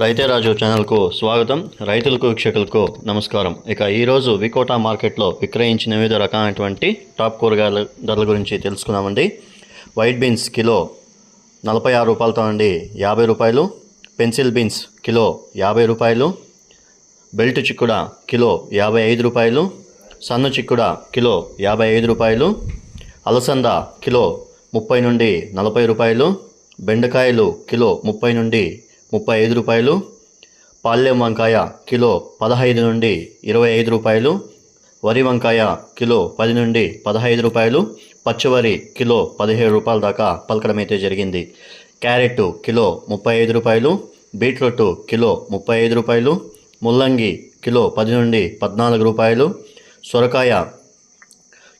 రైతే రాజు ఛానల్కు స్వాగతం. రైతులకు వీక్షకులకు నమస్కారం. ఇక ఈరోజు వికోటా మార్కెట్లో విక్రయించిన వివిధ రకాలైనటువంటి టాప్ కూరగాయల ధరల గురించి తెలుసుకుందామండి. వైట్ బీన్స్ కిలో నలభై ఆరు రూపాయలతో అండి యాభై రూపాయలు. పెన్సిల్ బీన్స్ కిలో యాభై రూపాయలు. బెల్ట్ చిక్కుడ కిలో యాభై ఐదు రూపాయలు. సన్ను చిక్కుడ కిలో యాభై ఐదు రూపాయలు. అలసంద కిలో ముప్పై నుండి నలభై రూపాయలు. బెండకాయలు కిలో ముప్పై నుండి ముప్పై ఐదు రూపాయలు పాల్యం వంకాయ కిలో పదహైదు నుండి ఇరవై ఐదు రూపాయలు వరి వంకాయ కిలో పది నుండి పదహైదు రూపాయలు పచ్చివరి కిలో పదిహేడు రూపాయల దాకా పలకడం అయితే జరిగింది. క్యారెట్ కిలో ముప్పై ఐదు రూపాయలు బీట్రూట్ కిలో ముప్పై ఐదు రూపాయలు ముల్లంగి కిలో పది నుండి పద్నాలుగు రూపాయలు సొరకాయ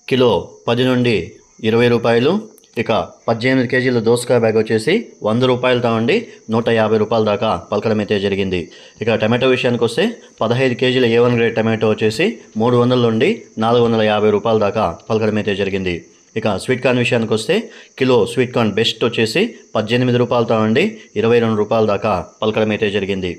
కిలో పది నుండి ఇరవై రూపాయలు ఇక పద్దెనిమిది కేజీల దోసకాయ బ్యాగ్ వచ్చేసి వంద రూపాయలతో ఉండి నూట యాభై రూపాయల దాకా పలకడం అయితే జరిగింది. ఇక టమాటో విషయానికి వస్తే పదహైదు కేజీల ఏ వన్ గ్రేడ్ టమాటో వచ్చేసి మూడు వందల నుండి నాలుగు వందల యాభై రూపాయల దాకా పలకడం అయితే జరిగింది. ఇక స్వీట్ కార్న్ విషయానికి వస్తే కిలో స్వీట్ కార్న్ బెస్ట్ వచ్చేసి పద్దెనిమిది రూపాయలతో ఉండి ఇరవై రెండు రూపాయల దాకా పలకడం అయితే జరిగింది.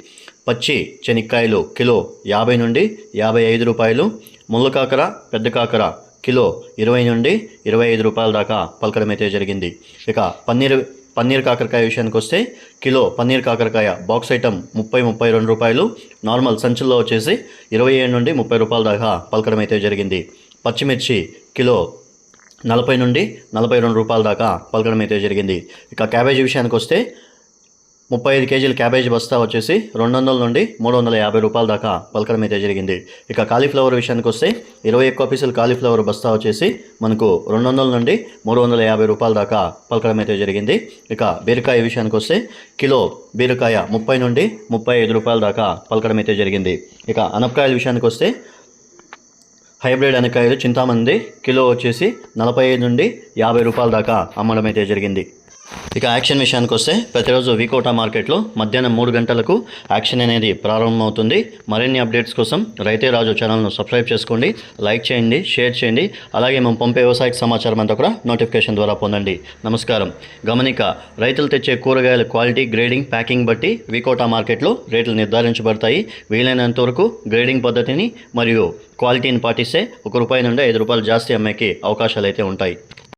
పచ్చి చెనిక్కాయలు కిలో యాభై నుండి యాభై ఐదు రూపాయలు ముళ్ళకాకర పెద్ద కాకర కిలో ఇరవై నుండి ఇరవై ఐదు రూపాయల దాకా పలకడం అయితే జరిగింది. ఇక పన్నీర్ పన్నీర్ కాకరకాయ విషయానికి వస్తే కిలో పన్నీర్ కాకరకాయ బాక్స్ ఐటమ్ ముప్పై ముప్పై రెండు రూపాయలు నార్మల్ సంచుల్లో వచ్చేసి ఇరవై ఏడు నుండి ముప్పై రూపాయల దాకా పలకడం అయితే జరిగింది. పచ్చిమిర్చి కిలో నలభై నుండి నలభై రెండు రూపాయల దాకా పలకడం అయితే జరిగింది. ఇక క్యాబేజీ విషయానికి వస్తే ముప్పై ఐదు కేజీల క్యాబేజీ బస్తా వచ్చేసి రెండు వందల నుండి మూడు వందల యాభై రూపాయల దాకా పలకడం అయితే జరిగింది. ఇక కాలీఫ్లవర్ విషయానికి వస్తే ఇరవై ఒక్క పీసులు కాలీఫ్లవర్ బస్తా వచ్చేసి మనకు రెండు వందల నుండి మూడు వందల యాభై రూపాయల దాకా పలకడం అయితే జరిగింది. ఇక బీరకాయ విషయానికి వస్తే కిలో బీరకాయ ముప్పై నుండి ముప్పై ఐదు రూపాయల దాకా పలకడం అయితే జరిగింది. ఇక అనపకాయల విషయానికి వస్తే హైబ్రిడ్ అనకాయలు చింతామంది కిలో వచ్చేసి నలభై ఐదు నుండి యాభై రూపాయల దాకా అమ్మడం అయితే జరిగింది. ఇక యాక్షన్ విషయానికి వస్తే ప్రతిరోజు వికోటా మార్కెట్లో మధ్యాహ్నం మూడు గంటలకు యాక్షన్ అనేది ప్రారంభమవుతుంది. మరిన్ని అప్డేట్స్ కోసం రైతే రాజు ఛానల్ను సబ్స్క్రైబ్ చేసుకోండి లైక్ చేయండి షేర్ చేయండి అలాగే మేము పంపే వ్యవసాయ సమాచారం అంతా కూడా నోటిఫికేషన్ ద్వారా పొందండి. నమస్కారం. గమనిక రైతులు తెచ్చే కూరగాయల క్వాలిటీ గ్రేడింగ్ ప్యాకింగ్ బట్టి వికోటా మార్కెట్లో రేట్లు నిర్ధారించబడతాయి. వీలైనంత వరకు గ్రేడింగ్ పద్ధతిని మరియు క్వాలిటీని పాటిస్తే ఒక రూపాయి నుండి ఐదు రూపాయలు జాస్తి అమ్మేకి అవకాశాలు అయితే ఉంటాయి.